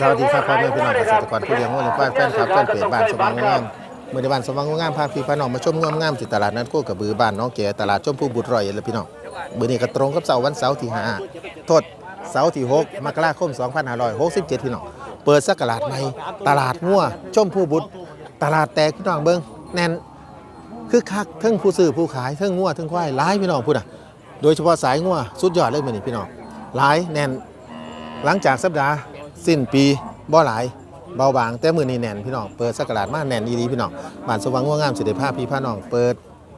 สวัสดีครับพ่อแม่พี่น้องเกษตรกรผู้เลี้ยงวัวเลี้ยงควายแฟนคลับแฟนเพจบ้านสว่างงามเมื่อในบ้านสว่างงามพาพี่พาน้องมาชมงามงามที่ตลาดนัดโคกระบือบ้านน้องแก่ตลาดชมพูบุตรรอยเอ็ดเลยพี่น้องมื้อนี้ก็ตรงกับเสาร์วันเสาร์ที่ห้าโทษเสาร์ที่หกมกราคม 2567 พี่น้องเปิดสักตลาดใหม่ตลาดงัวชมพูบุตร ตลาดแตกพี่น้องเบิ่งแน่นคือคักเทั้งผู้ซื้อผู้ขายเทั้งงัวเทั้งควายหลายพี่น้องพูดอะโดยเฉพาะสายงัวสุดยอดเลยมื้อนี้พี่น้องหลายแน่นหลังจากสัปดาห์ สิ้นปีบ่หลายเบาบางแต่มือนี้แน่นพี่น้องเปิดสักราดมาแน่นดีๆพี่น้องบ้านสว่างง่วงงามสิเดภาพพี่พาน้องเปิด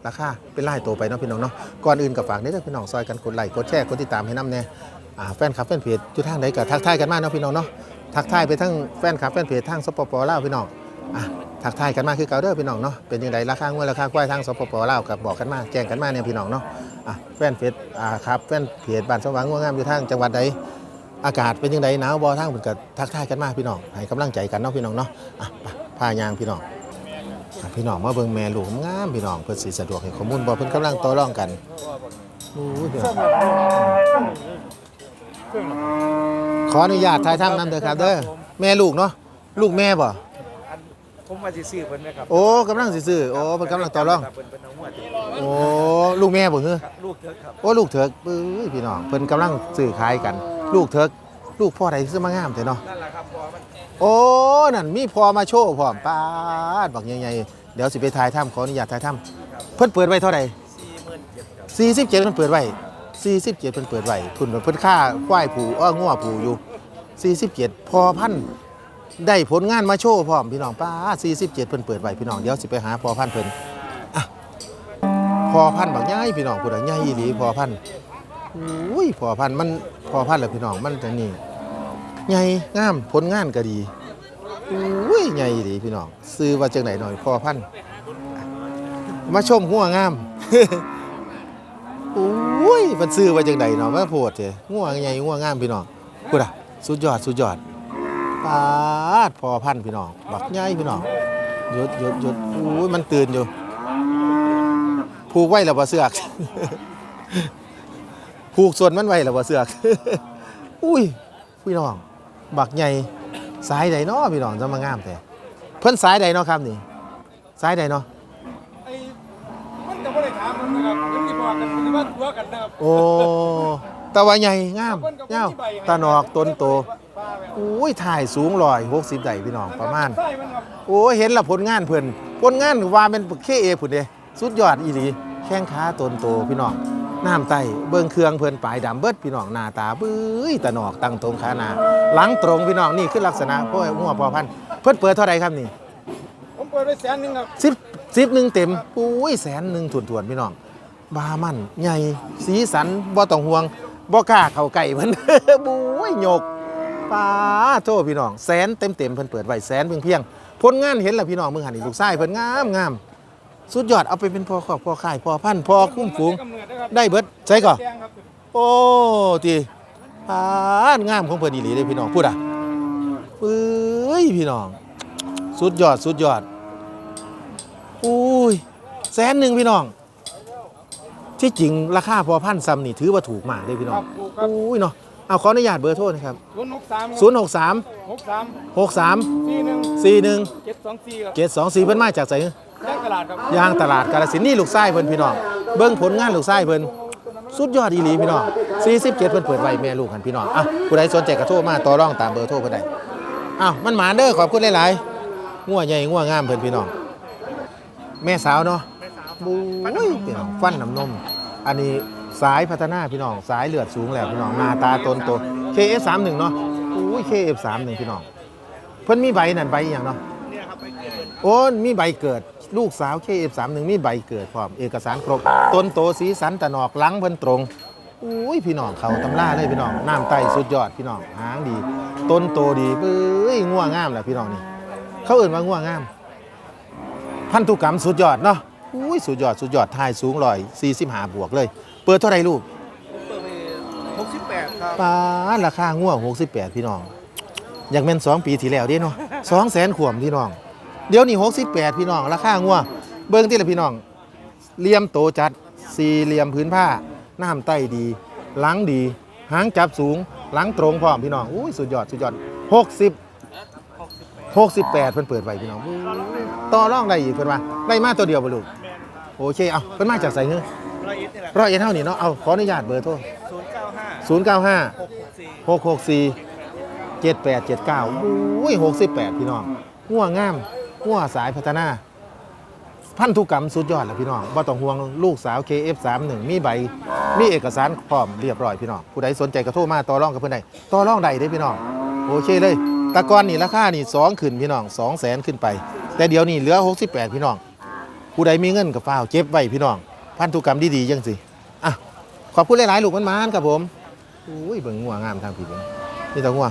ราคาเป็นไล่โตวไปเนาะพี่น้องเนาะก่อนอื่นกับฝากนี้เด้อพี่น้องซอยกันกดไลค์กดแชร์กดติดตามให้น้ำแน่อ่าแฟนคลับแฟนเพจอยู่ทางใดก็ทักทายกันมากเนาะพี่น้องเนาะทักทายไปทั้งแฟนคลับแฟนเพจทางสปปลาวพี่น้องอะทักทายกันมาคือเก่าเด้อพี่น้องเนาะเป็นยังไงราคาเงวดราคาควายทางสปปลาวกับบอกกันมาแจ้งกันมาเนี่ยพี่น้องเนาะอะแฟนเพจอ่าครับแฟนเพจบ้านสว่างง่วงงามอยู่ทางจังหวัดใด อากาศเป็นยังไงหนาวบอทั้งเหมือนกับทักทายกันมากพี่น้องให้กำลังใจกันเนาะพี่น้องเนาะอะไปพายางพี่น้องพี่น้องมาเบิ่งแม่ลูกงามพี่น้องเพื่อสิสะดวกให้ข้อมูลบอเพิ่นกำลังต่อรองกันอู้พี่น้องขออนุญาตถ่ายทำนำเด้อครับเด้อแม่ลูกเนาะลูกแม่บ่ ผมมาสิซื้อเพิ่นไหมครับโอ้กำลังสิซื้อโอ้เพิ่นกำลังต่อรอง เพิ่นเป็นเอาหัวติโอ้ลูกแม่บ่เฮ้อครับลูกเถอะครับโอ้ลูกเถิกเอ้ยพี่น้องเพิ่นกำลังซื้อขายกัน ลูกเถิกลูกพ่อใดซื้อมางามแต่เนาะ นั่นแหละครับพอมันโอ้ นั่นมีพอมาโชว์พร้อมป้าดบักใหญ่ๆเดี๋ยวสิไปถ่ายถ้ำขออนุญาตถ่ายถ้ำเพิ่นเปิดไว้เท่าไหร่สี่หมื่นเจ็ดครับ47เพิ่นเปิดไว้47เพิ่นเปิดไว้คุณเพิ่นค่าควายผูอ้องัวผูอยู่47พอพันธุ์ ได้ผลงานมาโชว์พร้อมพี่น้องป้า47เพิ่นเปิดไว้พี่น้องเดี๋ยวสิไปหาพอพันธ์เพิ่นอะพอพันธ์บักใหญ่พี่น้องผู้ใดใหญ่อีหลีพอพันธ์อุ้ยพอพันธ์มันพอพันธุ์แล้วพี่น้องมันจะนี่ใหญ่งามผลงานก็ดีอุ้ยใหญ่ดีพี่น้องซื้อว่าจังไหนหน่อยพอพันธ์มาชมหัวงามอุ้ยมันซื้อว่าจังไหนเนาะมาโพดเถอะหัวใหญ่หัวงามพี่น้องกูด่ะสุดยอดสุดยอด ปาดพอพันธุ์พี่น้อง บักใหญ่พี่น้องหยุดหยุดหยุดอุ้ยมันตื่นอยู่ผูกไว้แล้วบ่เสือกผูกส่วนมันไว้แล้วบ่เสือก อุ้ยพี่น้อง บักใหญ่สายใดเนาะพี่น้องจะมางามแต่เพิ่นสายใดเนาะครับนี่สายใดเนาะไอ้มันจะบ่ได้ถามมันนะครับมันสิบอกกันมันสิว่าตัวกันนะครับโอ้ตะวันใหญ่งามเงาวตะนอกต้นโตป้าแม่ อุ้ยถ่ายสูงลอยหกสิบไดพี่น้องประมาณใช่มันครับโอ้ยเห็นละผลงานเพิ่นผลงานว่าเป็นเคเอผุนเด้สุดยอดอีหลีแข้งขาต้นโตพี่น้องน้ำไตเบิ่งเครื่องเพิ่นปลายดำเบิดพี่น้องหน้าตาบื้อตะนอกตั้งตรงขาหน้าหลังตรงพี่น้องนี่คือลักษณะพวกหัวพอพันธุ์เพิ่นเปิดเท่าไหร่ครับนี่ผมเปิดไว้แสนหนึงครับสิบสิบหนึ่งเต็มอุ้ยแสนหนึ่งถวนถวนๆพี่น้องบามันใหญ่สีสันบ่ต้องห่วงบ่กล้าเข้าใกล้เพิ่นบุ้ยโยก ป้าโทษพี่น้องแสนเต็มเต็มๆเพิ่นเปิดไว้แสนเพียงเพียงๆผลงานเห็นแล้วพี่น้องมึงหันอีลูกชายเพิ่นงามงามสุดยอดเอาไปเป็นพ่อครอบพ่อข่ายพ่อพันธุ์พ่อคุ้มฝูงกำเนิดนะครับได้เบิดใช่ก่อแดงครับโอ้ตีปานงามของเพิ่นอีหลีเลยพี่น้องพูดอะเอ้ยพี่น้อง สุดยอดสุดยอดอุ้ยแสนหนึ่งพี่น้อง ที่จริงราคาพอพันซ้ำนี่ถือว่าถูกมากเลยพี่น้คอรังบถูกครับอุ้ยเนาะ เอาขออนุญาตเบอร์โทรนะครับ063 0 6 3 63 6 3 41 4 1 724ครับ7 2 4 เพิ่นมาจากไสแจ้งตลาดครับ ยางตลาดกาฬสินธุ์นี่ลูกไส้เพิ่นพี่น้องเบิ่งผลงานลูกไส้เพิ่นสุดยอดอีหลีพี่น้อง47 เพิ่นเปิดไว้แม่ลูกกันพี่น้องอะผู้ใดสนใจก็โทรมาต่อรองตามเบอร์โทรเพิ่นได้อ้าวมันหมานเด้อขอบคุณหลายๆงัวใหญ่งัวงามเพิ่นพี่น้องแม่สาวเนาะบุ้ยพี่น้องฟันน้ำนม อันนี้ สายพัฒนาพี่น้องสายเลือดสูงแล้วพี่น้องหน้าตาตนโต KF31 เนาะอุ้ย KF31 พี่น้อง เพิ่นมีใบนั่นใบอย่างเนาะโอ้มีใบเกิด ลูกสาว KF31 มีใบเกิดพร้อมเอกสารครบต้นโตสีสันตะนอกหลังเพิ่นตรงอุ้ยพี่น้องเขาตำล่าเลยพี่น้องน้ำไตสุดยอดพี่น้องหางดี ต้นโตดีเอ้ยง่วงงามแหละพี่น้องนี่เขาเอื่นว่าง่วงงาม พันธุกรรมสุดยอดเนาะอุ้ยสุดยอดสุดยอดทายสูงลอย45บวกเลย เปิดเท่าไหร่ลูกเปิดไป68ครับปาดราคาง่วง68 พี่น้อง อยากเป็น2ปีที่แล้วเด้เนาะ2แสนขวมพี่น้อง เดี๋ยวนี้68 พี่น้อง ราคาง่วงเบิ่งที่ละพี่น้องเหลี่ยมโตจัดสี่เหลี่ยมพื้นผ้าน้ำไต้ดี หลังดี หางจับสูง หลังตรงพร้อมพี่น้องอุ้ยสุดยอดสุดยอดหกสิบหกสิบแปดเพิ่นเปิดไว้พี่น้อง ต่อรองได้อีกเพิ่นว่าได้มาตัวเดียวบ่ลูกโอเค เอาเพิ่นมาจากไสเฮ้อ ร้อยเอ็ดนี่แหละร้อยเอ็ดเท่านี้เนาะเอาขออนุญาตเบอร์โทรศูนย์เก้าห้าศูนย์เก้าห้าหกหกสี่หกหกสี่เจ็ดแปดเจ็ดเก้าอุ้ยหกสิบแปดพี่น้องงัวงามงัวสายพัฒนาพันธุกรรมสุดยอดแหละพี่น้องว่าต้องห่วงลูกสาว KF31 มีใบ มีเอกสารพร้อมเรียบร้อยพี่น้อง ผู้ใดสนใจก็โทรมาต่อรองกับเพื่อนใดต่อรองใดได้อพี่น้อง โอเคเลยแตะกอนนี่ราคานี่สองขึ้นพี่น้องสองแสนขึ้นไป แต่เดี๋ยวนี้เหลือ 68 พี่น้อง ผู้ใดมีเงินกับฟ้าวเก็บไว้พี่น้อง พันธุกรรมดีๆยังสิอะขอบคุณหลายๆลูกมันมานครับผมอุ้ยเบิ่งงัวงามทางผิดเบิ่งนี่ตะงัว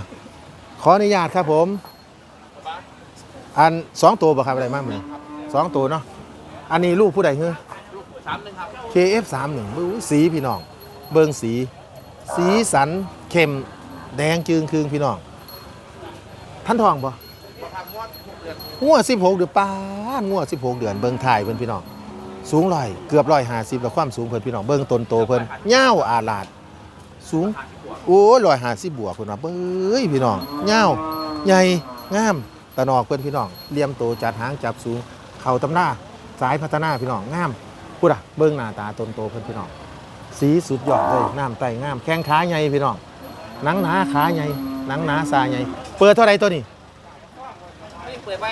ขออนุญาตครับผม อันสองตัวบ่ครับอะไรมากเลยสองตัวเนาะอันนี้ลูกผู้ใดเฮ้อสามหนึ่งครับ KF31 บู๊สีพี่น้อง เบิงสี สีสันเข้มแดงจึงคืงพี่น้อง ท่านทองบ่ทำงวดหกเดือนงัว16เดือนป้านงัว16เดือนเบิงถ่ายเพิ่นพี่น้อง สูงลอยเกือบลอยหาสิบแล้วความสูงเพิ่นพี่น้องเบิ้งตนโตเพิ่นเง่าอาลาด สูงโอ้ลอยหาสิบบวกเพิ่นว่าเบ้ยพี่น้องเง่าใหญ่งามตะนอกเพิ่นพี่น้องเลี่ยมโตจัดหางจับสูง เข่าตำหน้าสายพัฒนาพี่น้องงามพูดอะเบิ้งหน้าตาตนโตเพิ่นพี่น้องสีสุดยอดเลยน้ำไตงามแข้งขาใหญ่พี่น้องหนังหนาขาใหญ่หนังหนาสาใหญ่เปิดเท่าไรตัวนี้เปิดไป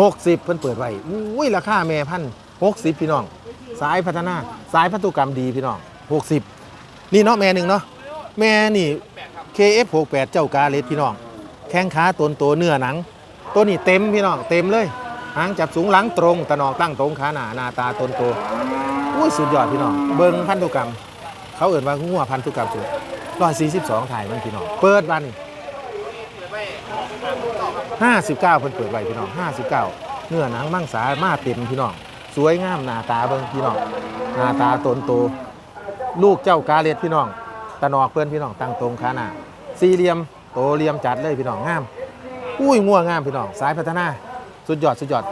หกสิบเพิ่นเปิดไว้อุ้ยราคาแม่พันหกสิบพี่น้อง สายพัฒนา สายพัตุกรรมดีพี่น้องหกสิบนี่เนาะแม่หนึ่งเนาะ แม่นี่ KF68 เจ้ากาเลสพี่น้อง แข้งขาตนโตเนื้อหนัง ตัวนี้เต็มพี่น้อง เต็มเลยหางจับสูงหลังตรงตะนองตั้งตรงขาหนาหน้าตาตนโตอุ้ยสุดยอดพี่น้อง เบิงพันธุกรรม เขาเอ่นว่างัวพันธุกรรมสุดร้อยสี่สิบสองถ่ายมันพี่น้อง เปิดวันนี้ 59เพิ่นเปิดไว้พี่น้อง 59 เนื้อหนังมังสามาเต็มพี่น้อง สวยงามหน้าตาเบิ่งพี่น้อง หน้าตาตนโต ลูกเจ้ากาเลตพี่น้อง ตะนอกเพื่อนพี่น้องตั้งตรงขาหน้าสี่เหลี่ยมโตเหลี่ยมจัดเลยพี่น้องงาม อุ้ยงัวงามพี่น้อง สายพัฒนา สุดยอดสุดยอด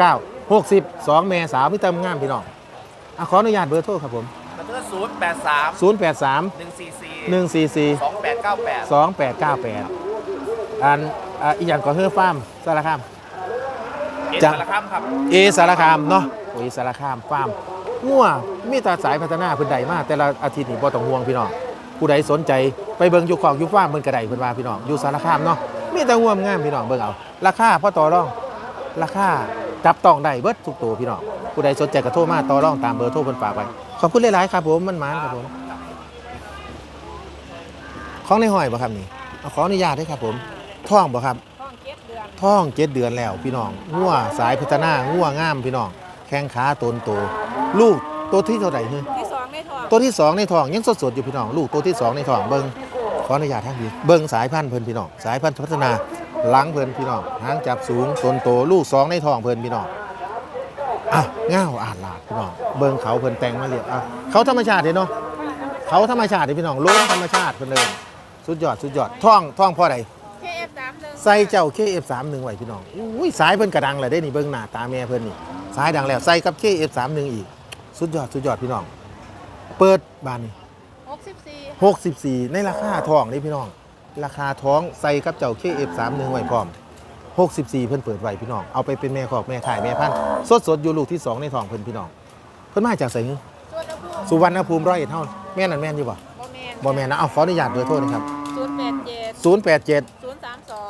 59 60 2เมษามิเติมงามพี่น้องอขออนุญาตเบอร์โทรครับผมเบอร์โทร083 083 144 144 2898 2898 อันอะอีกอย่างก็เฮือฟาร์มสารคาม เอ็นจ้ะ สารคามครับเอสารคามเนาะโอ้ยสารคามฟาร์มงัวมีแตาสายพัฒนาเพิ่นใดมากแต่ละอาทิตย์นี่บ่ต้องห่วงพี่น้องผู้ใดสนใจไปเบิ่งอยู่ของอยู่ฟาร์มเพิ่นก็ได้เพิ่นว่าพี่น้องอยู่สารคามเนาะมีแต่งัวงามพี่น้องเบิ่งเอาราคาพอต่อรองราคาจับต้องได้เบิดทุกตัวพี่น้องผู้ใดสนใจก็โทรมาต่อรองตามเบอร์โทรเพิ่นฝากไว้ขอบคุณหลายๆครับผมมันหมานครับผมของในห้อยบ่ครับนี่เอาขออนุญาตด้วยครับผม ท่องบ่ครับท้องเจ็ดเดือนท่องเจ็ดเดือนแล้วพี่น้องงัวสายพัฒนางัวงามพี่น้อง แข้งขาตนโตลูกตัวที่เท่าไหร่เฮ้ยที่สองในท้องตัวที่สองในท้องยังสดๆอยู่พี่น้อง ลูกตัวที่สองในท้องเบิ้งขออนุญาตท่านพี่เบิ้งสายพันธุ์เพิ่นพี่น้องสายพันธุ์พัฒนาหลังเพิ่นพี่น้องหางจับสูงตนโตลูกสองในท้องเพิ่นพี่น้องอะง่าวอาดลาดพี่น้องเบิ้งเขาเพิ่นแต่งมาเรียบอะเขาธรรมชาติเด้เนาะเขาธรรมชาติเด้พี่น้องล้วนธรรมชาติเพิ่นเลยสุดยอดสุดยอดท่องท่องพ่อใด เคเอฟสามหนึ่งใส่เจ้า KF31 ไว้พี่น้องอุ้ยสายเพิ่นกระดังเลยได้นี่เบิ่งหน้าตาแม่เพิ่นนี่สายดังแล้วใส่กับ KF31 อีก สุดยอดสุดยอดพี่น้อง เปิดบานนี่หกสิบสี่64 ในราคาทองนี่พี่น้อง ราคาท้องใส่กับเจ้า KF31 ไว้พร้อม 64 เพิ่นเปิดไว้พี่น้อง เอาไปเป็นแม่คอกแม่ขายแม่พันธุ์สดๆอยู่ลูกที่ 2 ในท้องเพิ่นพี่น้อง เพิ่นมาจากไสหึส่วนอุณหภูมิสุวรรณภูมิร้อยเอ็ดเฮาแม่นนั่นแม่นอยู่บ่โมเมนบ่แม่นนะเอาขออนุญาตเบอร์โทรนะครับศูนย์แปดเจ็ด087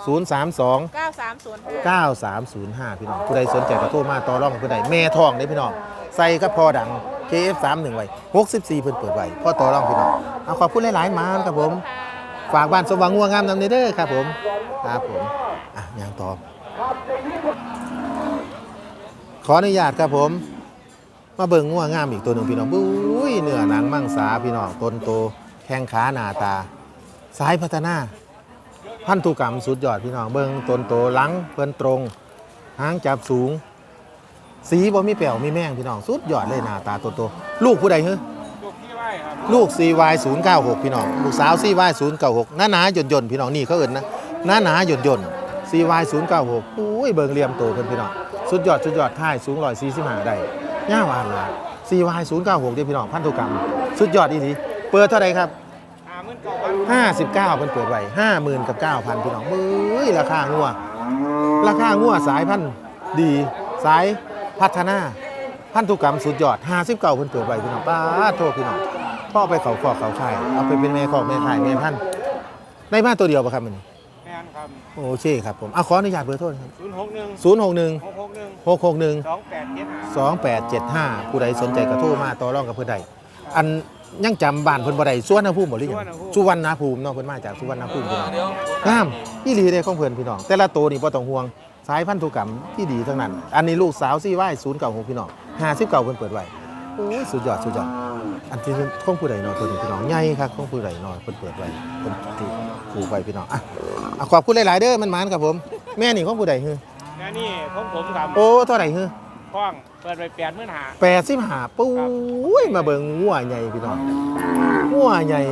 032 เก้าสามศูนย์ห้า 9305 พี่น้องผู้ใดสนใจก็โทรมาต่อรองผู้ใดแม่ทองได้พี่น้องใส่กับพอดัง KF31 ไว้64 เพิ่นเปิดไว้พ่อต่อรองพี่น้องเอาขอบคุณหลายๆมานครับผม ฝากบ้านสว่างงัวงามนำเด้อครับผมครับผมอะยางต่อ ขออนุญาตครับผม มาเบิ่งงัวงามอีกตัวหนึ่งพี่น้องบุ้ยเนื้อหนังมังสาพี่น้องต้นโตแข้งขาหน้าตา สายพัฒนา พันธุกรรมสุดยอดพี่น้องเบิ่งต้นโตหลังเพิ่นตรงหางจับสูง สีบ่มีแป๋วมีแม่งพี่น้องสุดยอดเลยหน้าตาโตโตลูกผู้ใดเฮ้ลูกพี่ไหวครับลูก CY 0 9 6 พี่น้องลูกสาว CY 0 9 6 หน้าหนาหย่นหย่นพี่น้องนี่เขาเอิ้นนะหน้าหนาหย่นหย่น CY 0 9 6 อุ้ยเบิ่งเหลี่ยมโตเพิ่นพี่น้องสุดยอดสุดยอดท่ายสูง145ได้ย่าวอ่านละ CY 0 9 6 เด้อพี่น้องพันธุกรรม สุดยอดอีหลีเปิดเท่าไหร่ครับ 59เพิ่นเปิดไว้50,000กับ9,000พี่น้องเอ้ยราคางัวราคางัวสายพันธุ์ดี สายพัฒนาพันธุกรรมสุดยอด59เพิ่นเปิดไว้พี่น้องป้าดโทษพี่น้องพ่อไปเขาขอกเขาชายเอาไปเป็นแม่ขอกแม่ขายแม่พันธุ์ได้มาตัวเดียวป่ะครับมันแม่นครับโอเคครับผมเอาขออนุญาตเบอร์โทรครับศูนย์หกหนึ่ง061หกหกหนึ่ง661สองแปดเจ็ดห้า2875ผู้ใดสนใจก็โทรมาต่อรองกับเพิ่นได้อัน ยังจำบ้านเพิ่นบ่ได้สุวรรณภูมิบ่หรือหยังสุวรรณภูมิเนาะเพิ่นมาจากสุวรรณภูมิพี่น้องงามอีหลีเด้ของเพิ่นพี่น้อง แต่ละตัวนี่บ่ต้องห่วงสายพันธุกรรมที่ดีทั้งนั้น อันนี้ลูกสาวซี่ไว้096พี่น้อง59เพิ่นเปิดไว้โอ้ยสุดยอดสุดยอดอันที่ของผู้ใดเนาะเพิ่นพี่น้องใหญ่ครับของผู้ใดเนาะเพิ่นเปิดไว้เพิ่นที่ผูกไว้พี่น้องอะอะขอบคุณหลายๆเด้อมันหมานครับผม แม่นี่ของผู้ใดฮือแม่นี่ผมผมครับ โอ้เท่าไหร่ฮือค ล้องเปิดไปแปดหมื่นหา แปดสิบห้าปุ้ยมาเบิ่งงัวใหญ่พี่น้องงัวใหญ่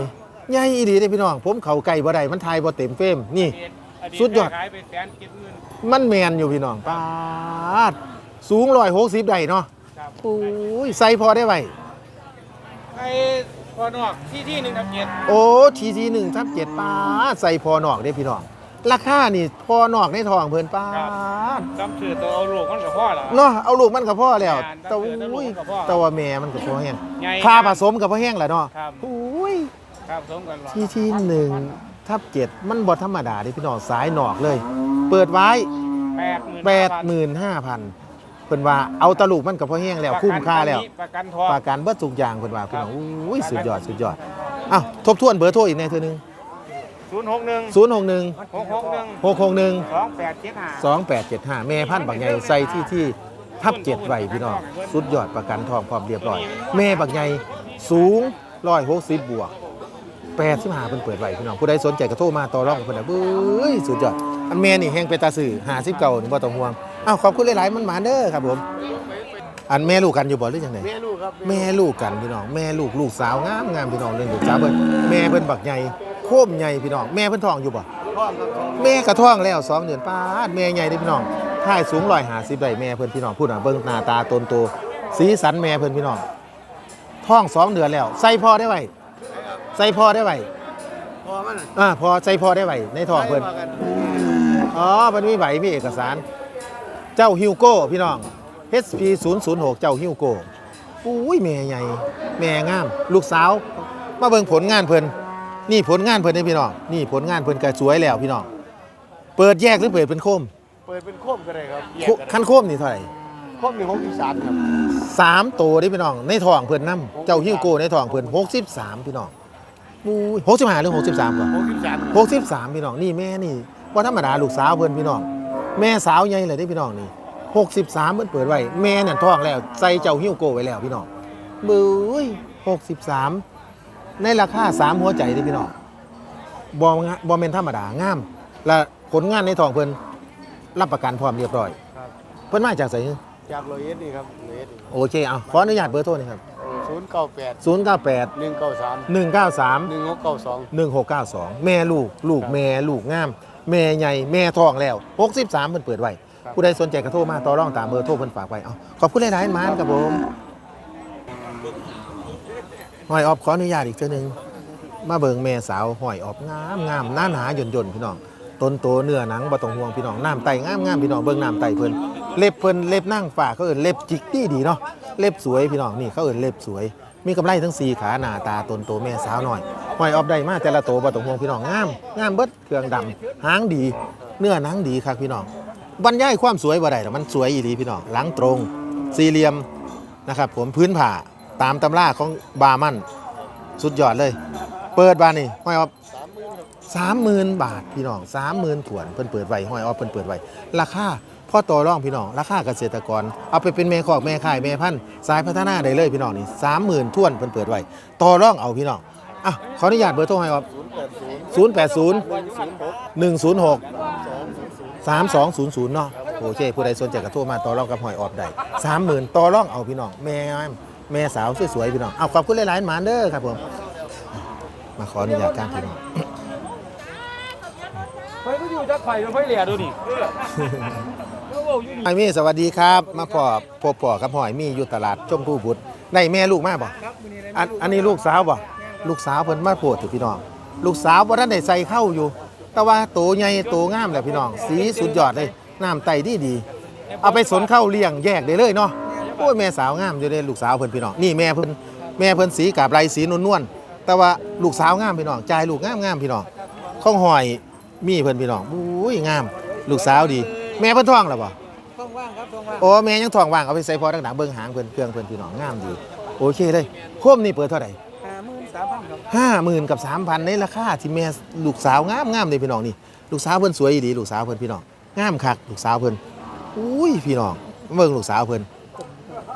ใหญ่อีดีเด้พี่น้อง ผมเข้าใกล้บ่ได้มันทายบ่เต็มเฟรมนี่ สุดยอด ขายไปแสนเจ็ดหมื่นมันแมนอยู่พี่น้องปาดสูงร้อยหกสิบได้เนาะครับปุ้ยใส่พอได้ไวไอ้พอนอกที่ที่หนึ่งทับเจ็ดโอ้ทีทีหนึ่งทับเจ็ดปาดใส่พอนอกได้พี่น้อง ราคานี่พอนอกในทองเพิ่นปาดจำชื่อตัวเอาลูกมันกับพ่อเหรอเนาะเอาลูกมันกับพ่อแล้วแม่นแต่แต่อุ้ยลูกมันกับพ่อแต่ว่าแม่มันกับพ่อแห้งใหญ่ค่าผสมกับพ่อแห้งแหละเนาะครับ อุ้ยครับสมกันหรอที่ที่หนึ่งทับเจ็ดมันบอธรรมดาเดิพี่น้องสายหนอกเลย เปิดไว้ แปดหมื่นแปดหมื่นห้าพันเพิ่นว่าเอาตะลุกมันกับพ่อแห้งแล้วคุ้มค่าแล้ว ประกันทอง ประกันเบิดทุกอย่างเพิ่นว่าพี่น้องอุ้ยสุดยอดสุดยอดอ้าวทบทวนเบอร์โทรอีกแน่เทื่อนึง ศูนย์หกหนึ่ง061หกหกหนึ่ง661สองแปดเจ็ดห้า2875แม่พันธุ์บักใหญ่ใส่ที่ที่ทับเจ็ดไว้พี่น้องสุดยอดประกันทองพร้อมเรียบร้อย แม่บักใหญ่สูง160บวก85เพิ่นเปิดไว้พี่น้องผู้ใดสนใจก็โทรมาต่อรองเพิ่นน่ะเบ้ยสุดยอดอันแม่นี่แฮงเป็นตาสื่อ50เก่านี่บ่ต้องห่วงอ้าวขอบคุณหลายๆมันหมาเด้อครับผมอันแม่ลูกกันอยู่บ่หรือจังไดแม่ลูกครับแม่ลูกกันพี่น้องแม่ลูกลูกสาวงามงามพี่น้องเรื่องลูกสาวเพิ่นแม่เพิ่นบักใหญ่ โคมใหญ่พี่น้อง แม่เพิ่นท้องอยู่บ่พ่อครับแม่กระท้องแล้ว2เดือนป้าดแม่ใหญ่เด้อพี่น้องท่ายสูง150ได้แม่เพิ่นพี่น้องพูดน่ะเบิ่งหน้าตาตนโตสีสันแม่เพิ่นพี่น้องท้องสองเดือนแล้ว ใส่พ่อได้ไว้ใส่พ่อได้ไว้พ่อมันอ่าพอใจพอได้ไหวในท้องเพิ่นอ๋อมันมีใบมีเอกสาร เจ้าฮิวโก้พี่น้อง HP 006เจ้าฮิวโก้อุ้ยแม่ใหญ่ แม่งาม ลูกสาว มาเบิ่งผลงานเพิ่น นี่ผลงานเพิ่นนี่พี่น้องนี่ผลงานเพิ่นก็สวยแล้วพี่น้องเปิดแยกหรือเปิดเป็นโคมเปิดเป็นโคมก็ได้ครับโคคันโคมนี่เท่าไหร่โคมหนึ่งหกสิบสามครับสามตัวนี่พี่น้องในท้องเพิ่นนํเจ้าฮิวโก้ในท้องเพิ่น63พี่น้องอุ้ย65หรือ63ก่อนหกสิบสามหกสิบสามพี่น้องนี่แม่นี่ว่าธรรมดาลูกสาวเพิ่นพี่น้อง แม่สาวใหญ่เลยได้พี่น้องนี่หกสิบสามเพิ่นเปิดไว้แม่นั่นท้องแล้วใส่เจ้าฮิ้วโกไว้แล้วพี่น้องเบ้ยหกสิบสาม ในราคาสามหัวใจเด้พี่น้องบองบอเมนธรรมดางาม และผลงานในท้องเพิ่นรับประกันพร้อมเรียบร้อย ครับเพิ่นมาจากไสจากโรเอสนี่ครับโรเอสโอเคเอาขออนุญาตเบอร์โทรหนี่อยครับศูนย์เก้าแปดศูนย์เก้าแปดหนึ่งเก้าสามหนึ่งเก้าสามหนึ่งหกเก้าสอง1692 แม่ลูก ลูกแม่ลูกงาม แม่ใหญ่แม่ท้องแล้ว 63เพิ่นเปิดไว้ ผู้ใดสนใจก็โทรมาต่อรองตามเบอร์โทรเพิ่นฝากไว้เอาขอบคุณหลายๆหมานครับผม หอยออบขออนุญาตอีกเทื่อหนึง มาเบิงแม่สาวหอยออบงามงามหน้าหนาหย่นหย่นพี่น้องต้นโตเนื้อหนังบ่ต้องห่วงพี่น้องน้ำไตงามงามพี่น้องเบิ่งน้ำไตเพิ่นเล็บเพิ่นเล็บนั่งฝ่าเขาเอินเล็บจิกดีดีเนาะเล็บสวยพี่น้องนี่เขาเอินเล็บสวย มีกำไรทั้งสี่ขาหน้าตาต้นโตแม่สาวหน่อยหอยออบได้มาแต่ละโตบ่ต้องห่วงพี่น้องงามงามเบิดเครื่องดำหางดี เนื้อหนังดีครับพี่น้องบรรยายความสวยบ่ได้หรอมันสวยอีหลีพี่น้องหลังตรง สี่เหลี่ยมนะครับผมพื้นผ่า ตามตำราของบามันสุดยอดเลย เปิดบานนี่ห้อยออฟสามหมื่นบาทพี่น้องสามหมื่นถวนเพิ่นเปิดไว้ห้อยออฟเพิ่นเปิดไว้ราคาพ่อต่อรองพี่น้องราคาเกษตรกร เอาไปเป็นแม่คอกแม่ข่ายแม่พันธุ์สายพัฒนาได้เลยพี่น้องนี่สามหมื่นท่วนเพิ่นเปิดไว้ต่อรองเอาพี่น้องอะขออนุญาตเบอร์โทรให้ออฟศูนย์แปดศูนย์หนึ่งศูนย์หก3200เนาะโอเคผู้ใดสนใจก็โทรมาต่อรองกับหอยออบได้30,000ต่อรองเอาพี่น้องแม่ แม่สาวสวยๆพี่น้องเอาขอบคุณหลายๆหมานเด้อครับผม มาขออนุญาตการพี่น้องไฟก็อยู่จะไฟมันไฟเหลี่ยดูนี่หอยมี่สวัสดีครับ มาพอพบพ่อกับหอยมี่อยู่ตลาดชมพู่บุตรได้แม่ลูกมาบ่ครับมือนี้อันอันนี้ลูกสาวบ่ลูกสาวเพิ่นมาโพดเถอะพี่น้อง ลูกสาวบ่ทันได้ใส่เข้าอยู่ แต่ว่าโตใหญ่โตงามแหละพี่น้อง สีสุดยอดเลยน้ำไตดีดีๆเอาไปสนเข้าเลี้ยงแยกได้เลยเนาะ โอ้ยแม่สาวงามอยู่เลยลูกสาวเพิ่นพี่น้องนี่แม่เพิ่นแม่เพิ่นสีกาบไรสีนวลๆแต่ว่าลูกสาวงามพี่น้องจ่ายลูกงามงามๆพี่น้องข้องหอยมีเพิ่นพี่น้องอุ้ยงาม ลูกสาวดี แม่เพิ่นท้องแล้วบ่ท้องว่างครับท้องว่างโอ้แม่ยังท้องว่างเอาไปใส่พอดังๆเบิ่งหางเพิ่นเครื่องเพิ่นพี่น้องงามดีโอเคเลยโคมนี่เปิดเท่าไหร่ห้าหมื่นสามพันครับห้าหมื่นกับสามพันในราคาที่แม่ลูกสาวงามงามเลยพี่น้องนี่ลูกสาวเพิ่นสวยดีลูกสาวเพิ่นพี่น้องงามคักลูกสาวเพิ่นอุ้ยพี่น้องเบิ่งลูกสาวเพิ่น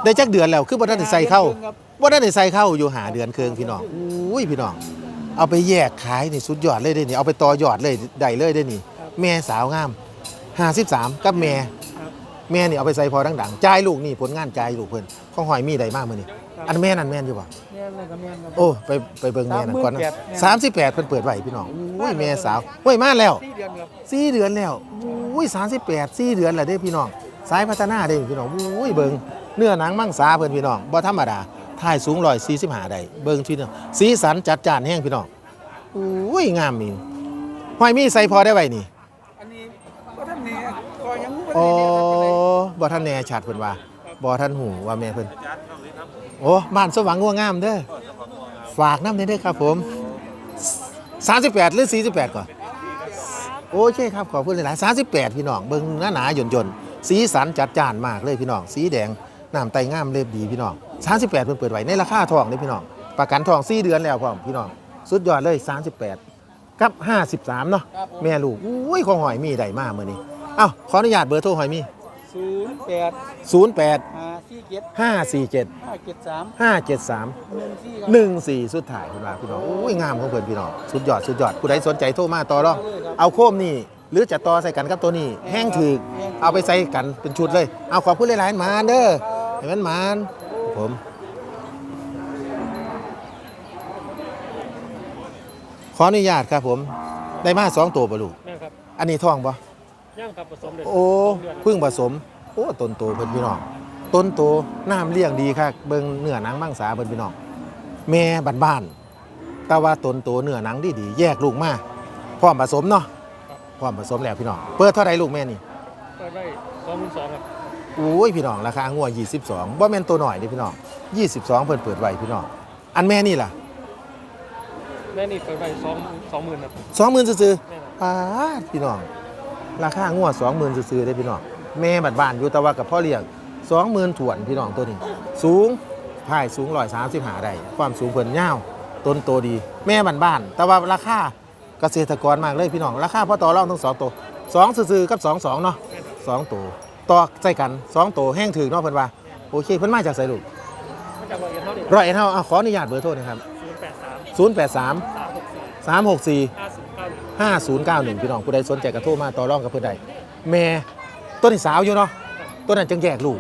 ได้จักเดือนแล้วคือบ่ทันได้ใส่เข้าบ่ทันได้ใส่เข้าอยู่หาเดือนเคืองพี่น้องอุ้ยพี่น้อง เอาไปแยกขายนี่สุดยอดเลยเด้นี่เอาไปต่อยอดเลยได้เลยเด้นี่ แม่สาวงาม53กับแม่แม่นี่เอาไปใส่พอดังๆจ่ายลูกนี่ผลงานจ่ายลูกเพิ่นของหอยมีได้มากมื้อนี้อันแม่นั่นแม่นอยู่บ่แม่นเลยครับแม่นครับ โอ้ไปไปเบิ่งแม่นั่นก่อนนะ38สามสิบแปดเพิ่นเปิดไว้พี่น้องอุ้ยแม่สาวเฮ้ยมาแล้วสี่เดือนครับสี่เดือนแล้วอุ้ยสามสิบแปดสี่เดือนแล้วเด้พี่น้องสายพัฒนาเด้พี่น้องอุ้ยเบิ่ง เนื้อหนังมังสาเพิ่นพี่น้องบ่ธรรมดาถ่ายสูง145ได้เบิ่งพี่น้องสีสันจัดจ้านแห้งพี่น้องอุ้ยงามมีห้อยมีใส่พอได้ไว้นี่อันนี้ก็ท่านนี่ก็ยังบ่โอ้ได้เนี่ยครับบ่ทันแน่ชัดเพิ่นว่าบ่ทันหูว่าแม่เพิ่นโอ้บ้านสว่างงัวงามเด้อฝากน้ำเด้อครับผม 38 หรือ 48 ก่อนโอเคครับขอบคุณหลายๆ38 พี่น้องเบิ่งหน้าหนาหย่นหย่นๆสีสันจัดจ้านมากเลยพี่น้อง สีแดง น้ำไตงามเล็บดีพี่น้อง38เพิ่นเปิดไว้ในราคาทองเลยพี่น้องประกันทอง4เดือนแล้วพร้อมพี่น้องสุดยอดเลย 38 กับ 53เนาะแม่ลูกอุ้ยของหอยมีได้มากมื้อนี้เอ้าขออนุญาตเบอร์โทรหอยมีศูนย์แปด08ห้าสี่เจ็ด547ห้าเจ็ดสาม573 หนึ่งสี่ครับ14สุดท้ายคุณว่าพี่น้องโอ้ยงามของเพิ่นพี่น้องสุดยอดสุดยอดผู้ใดสนใจโทรมาต่อรองเอาโคมนี่ หรือจะต่อใส่กันกับตัวนี้ แห้งถือเอาไปใส่กันเป็นชุดเลย เอาขอบคุณหลายๆหมานเด้อ ให้มันหมานผมขออนุญาตครับผม ได้มาสองตัวบ่ลูก แม่นครับอันนี้ท้องบ่ย่างครับผสมเด็ดโอ้เพึ่งผสม โอ้ต้นโตเพิ่นพี่น้องต้นโตน้ำเลี้ยงดีค่ะเบิ่งเนื้อหนังมังสาเพิ่นพี่น้องแม่บ้านๆแต่ว่าต้นโตเนื้อหนังดีดีๆแยกลูกมาพร้อมผสมเนาะพร้อมผสมแล้วพี่น้องเปิดเท่าไหร่ลูกแม่นี่เปิดได้สองหมื่นสองครับ โอ้ยพี่น้องราคางัว22บ่แม่นตัวหน่อยเด้พี่น้อง22 เพิ่นเปิดไว้พี่น้องอันแม่นี่ล่ะแม่นี่เปิดได้สองสองหมื่นครับ20,000ซื่อแม่นครับๆปาดพี่น้อง ราคางัว20,000ซื่อๆเด้พี่น้อง แม่บ้านๆอยู่แต่ว่ากับพ่อเลี้ยง20,000ถ้วนพี่น้องตัวนี้ สูงพายสูง135ได้ ความสูงเพิ่นยาวต้นโตดี แม่บ้านๆแต่ว่าราคาเกษตรกรมากเลยพี่น้อง ราคาพ่อต่อรองทั้งสองตัวสองซื่อๆกับสองสองเนาะสองตัว ต่อใส่กันสองตัวแห้งถึงเนาะเพิ่นว่าโอเคเพิ่นมาจากไสลูกมาจากร้อยเอ็ดเท่านี้ร้อยเอ็ดเฮาอะขออนุญาตเบอร์โทรนะครับศูนย์แปดสาม083สามหกสี่364ห้าสิบเก้าหนึ่ง5091พี่น้องผู้ใดสนใจก็โทรมาต่อรองกับเพิ่นได้แม่ต้นนี้สาวอยู่เนาะต้นนั้นจังแยกลูก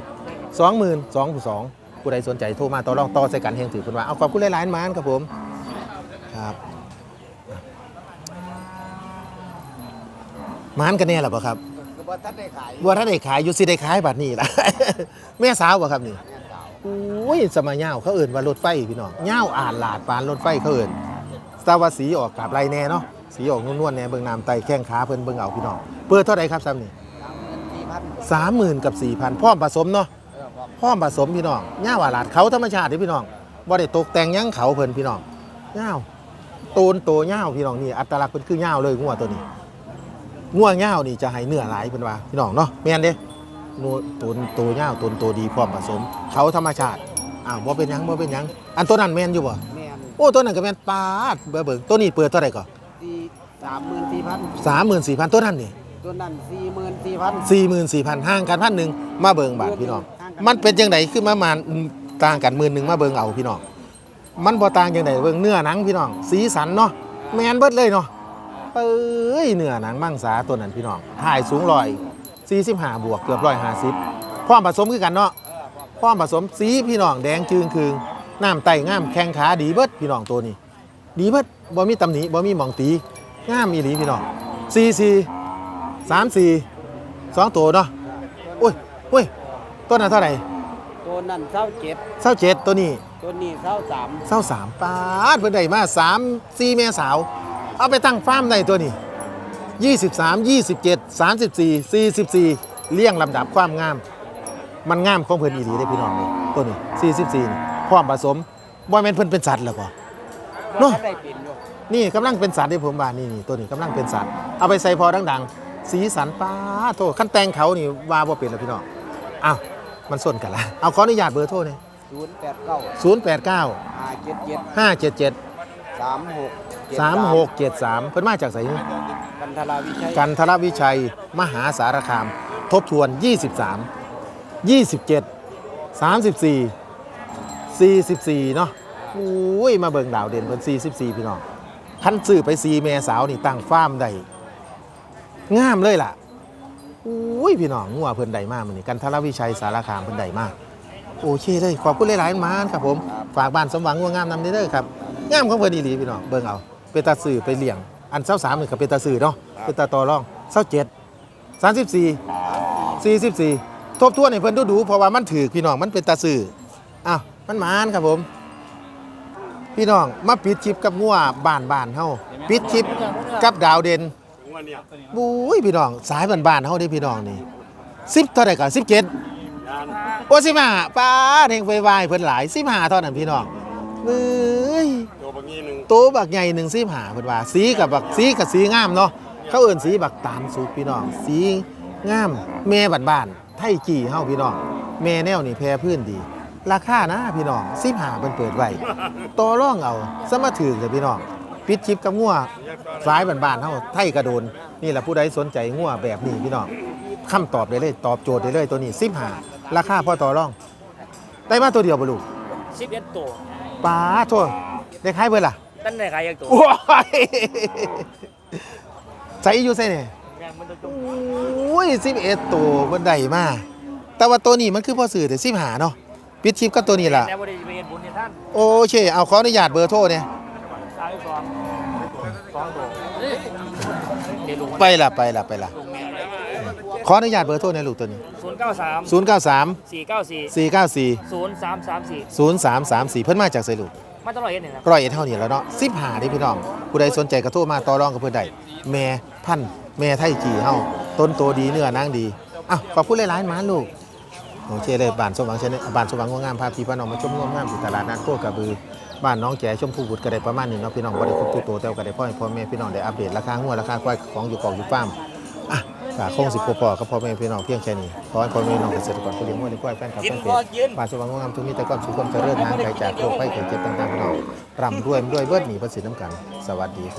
20,000 2ผู้2ผู้ใดสนใจโทรมาต่อรองต่อใส่กันแห่งถือเพิ่นว่าเอาขอบคุณหลายๆมานครับผมครับมานกันแน่ล่ะบ่าครับ ว่าท่านได้ขายว่าถ้าได้ขายอยู่สิได้ขายบัดนี้ล่ะ แม่สาวบ่ครับนี่โอ้ยสมัยยาวเขาเอิ่นว่ารถไฟพี่น้องยาวอ่านหลาดปานรถไฟเขาเอิ่นสาวาสีออกกับไรแน่เนาะสีออกนวลๆแน่เบิ่งน้ำไตแข้งขาเพิ่นเบิ่งเอาพี่น้องเปิดเท่าไหร่ครับซ้ำนี่สี่พันสามหมื่นกับสี่พันพร้อมผสมเนาะ เออครับพร้อมผสมพี่น้องยาวอ่านลาดเขาธรรมชาติเด้อพี่น้องบ่ได้ตกแต่งหยังเขาเพิ่นพี่น้องยาวโตนโตยาวพี่น้องนี่อัตลักษณ์เพิ่นคือยาวเลยงัวตัวนี้ งัวยาวนี่จะให้เนื้อหลายเพิ่นว่าพี่น้องเนาะแม่นเด้โนตนโตยาวตนโตดีพร้อมผสม เขาธรรมชาติอ้าวบ่เป็นหยังบ่เป็นหยังอันตัวนั้นแม่นอยู่บ่แม่นโอ้ตัวนั้นก็แม่นปาดเบิ่งเบิ่งตัวนี้เปิดเท่าไหร่ก่อนสี่สามหมื่นสี่พัน34,000ตัวนั้นนี่ตัวนั้นสี่หมื่นสี่พัน44,000ห่างกันพันหนึ่งมาเบิ่งบาทพี่น้อง มันเป็นจังไดคือมามาอืมต่างกันหมื่นหนึงมาเบิ่งเอาพี่น้อง มันบ่ต่างจังไดเบิ่งเนื้อหนังพี่น้อง สีสันเนาะแม่นเบิดเลยเนาะ เอ้ยเนื้อหนังมังสาตัวนั้นพี่น้องถ่ายสูงร้อย45บวกเกือบ150พร้อมผสมคือกันเนาะความผสมสีพี่น้องแดงจึงคืงน้ำไตงามแข้งขาดีเบิดพี่น้องตัวนี้ ดีเบิดบ่มีตำหนิบ่มีหมองตีงามอีหลีพี่น้องสี่สี่สามสี่สองตัวเนาะโอ้ยโอ้ยตัวนั้นเท่าไหร่ตัวนั้นเท่าเจ็ดเศร้าเจ็ดตัวนี้ตัวนี้เท่าสามเศร้าสามปาดเพิ่นได้มาสามสี่แม่สาว เอาไปตั้งฟาร์มในตัวนี้23 27 34 44 เลี่ยงลำดับความงาม มันงามของเพิ่นอีหลีได้พี่น้องนี่ตัวนี้ 44นี่ความผสมบ่แม่นเพิ่นเป็นสัตว์หรอกว่าเนาะนี่กำลังเป็นสัตว์ที่ผมว่านี่นี่ตัวนี้กำลังเป็นสัตว์เอาไปใส่พอดังๆ สีสันป้าโทษขั้นแต่งเขานี่ว่าบ่เป็นแล้วพี่น้องอ้าวมันส่วนกันละเอาขออนุญาตเบอร์โทรหนี่ศูนย์แปดเก้าศูนย์แปดเก้าห้าเจ็ดเจ็ดสามหก 3673 เพิ่นมาจากไสนี่กันทราวิชัยกันทรวิชัย มหาสารคาม ทบทวน 23 27 34 44 เนาะอุ้ย มาเบิ่งดาวเด่นเพิ่น44 พี่น้องคันซื้อไป4เมษาวนี่ตั้งฟาร์มได้งามเลยล่ะอุ้ยพี่น้องงัวเพิ่นได้มากมื้อนี้กันทรวิชัยสารคามเพิ่นได้มาก โอเคเลยขอบคุณหลายๆมานครับผม ฝากบ้านสมหวังงัวงามนำเด้อครับ งามของเพิ่นอีหลีพี่น้องเบิ่งเอา เป็นตาสื่อไปเลี้ยง อันเศร้าสามนี่ก็เป็นตาสื่อเนาะเป็นตาต่อรองเศร้าเจ็ดสามสิบสี่สี่สิบสี่ทบทวนให้เพิ่นดูดูๆเพราะว่ามันถือพี่น้องมันเป็นตาสื่ออ้าวมันหมานครับผม พี่น้องมาปิดคลิปกับงัวบ้านบ้านๆเฮาปิดคลิปกับดาวเด่นบุ้ยพี่น้องสายบ้านบ้านๆเฮาเด้พี่น้องนี่สิบเท่าไหร่ก่อนสิบเจ็ดโอ้สิมาป้าเฮงไปวายเพิ่นหลายสิมาเท่านั้นพี่น้อง เอ้ยตัวบักใหญ่หนึ่งสิมาเพิ่นว่า สีกับบักสีกับสีงามเนาะเขาเอิ้นสีบักตาลสุกพี่น้อง สีงามแม่บ้านๆไทยจีเฮาพี่น้องแม่แนวนี่แพ้พื้นดี ราคานะพี่น้องสิหาเพิ่นเปิดไว้ต่อรองเอาสมาถึงเลยพี่น้องปิดคลิปกับงัวสายบ้านๆเฮาไทยกระโดนนี่แหละผู้ใดสนใจงัวแบบนี้พี่น้องคำตอบได้เลย ตอบโจทย์ได้เลยตัวนี้สิบหาราคาพอต่อรอง ได้มาตัวเดียวบ่ลูก สิบเอ็ดตัว ป้าโทษได้ขายเบิดล่ะตั้งแต่ขายยังตัวโอ้ยใส่อยู่ใส่เนี่ยแม่งมันจะจโอ้ยสิบเอ็ดตัวบนใดมาแต่ว่าตัวนี้มันคือพอสื่อแต่สิบหาเนาะปิดชิปก็ตัวนี้ล่ะ แต่บริเวณบุญเนี่ยท่านโอเค เอาขออนุญาตเบอร์โทรเนี่ยสายสองสองตัวเดี๋ยวลงไปล่ะไปล่ะไปล่ะลงแม่เลย ขออนุญาตเบอร์โทรเนี่ยลูกตัวนี้ ศูนย์เก้าสาม093 สี่เก้าสี่494 ศูนย์สามสามสี่0334 เพิ่นมาจากไสลูกมาตลอดเห็นเนี่ยนะร้อยเอ็ดเท่านี้แล้วเนาะสิบหาได้พี่น้องผู้ใดสนใจกระโทรมาต่อรองกับเพื่อนใดแม่พันธุ์แม่ไทยจีเฮาต้นโตดีเนื้อนางดีอะขอบคุณหลายๆหมาลูก โอเคเลยบ้านสมหวังเชนบ้านสมหวังงวงามพาพี่พี่น้องมาชมงวงามที่ตลาดนัดโคกระบือบ้านน้องแก่ชมพูบุตรก็ได้ประมาณนี้เนาะพี่น้องบ่ได้ครบทุกตัวแต่ว่าก็ได้พ่อให้พ่อแม่พี่น้องได้อัปเดตราคางัวราคาควายของอยู่กองอยู่ฟาร์ม อะกคงสิบกว่าปอกับพ่อแม่พี่น้องเพียงแค่นี้ขอให้พ่อแม่น้องเกษตรกรผู้เลี้ยงวัวเลี้ยงควายแฟนคลับแฟนเพจบ้านสว่างงามทุกมีแต่ความสุขความเจริญนานไกลจากโรคภัยไข้เจ็บต่างๆของเราร่ำรวยด้วยเบิดหนีภาษีน้ำกัน สวัสดีครับ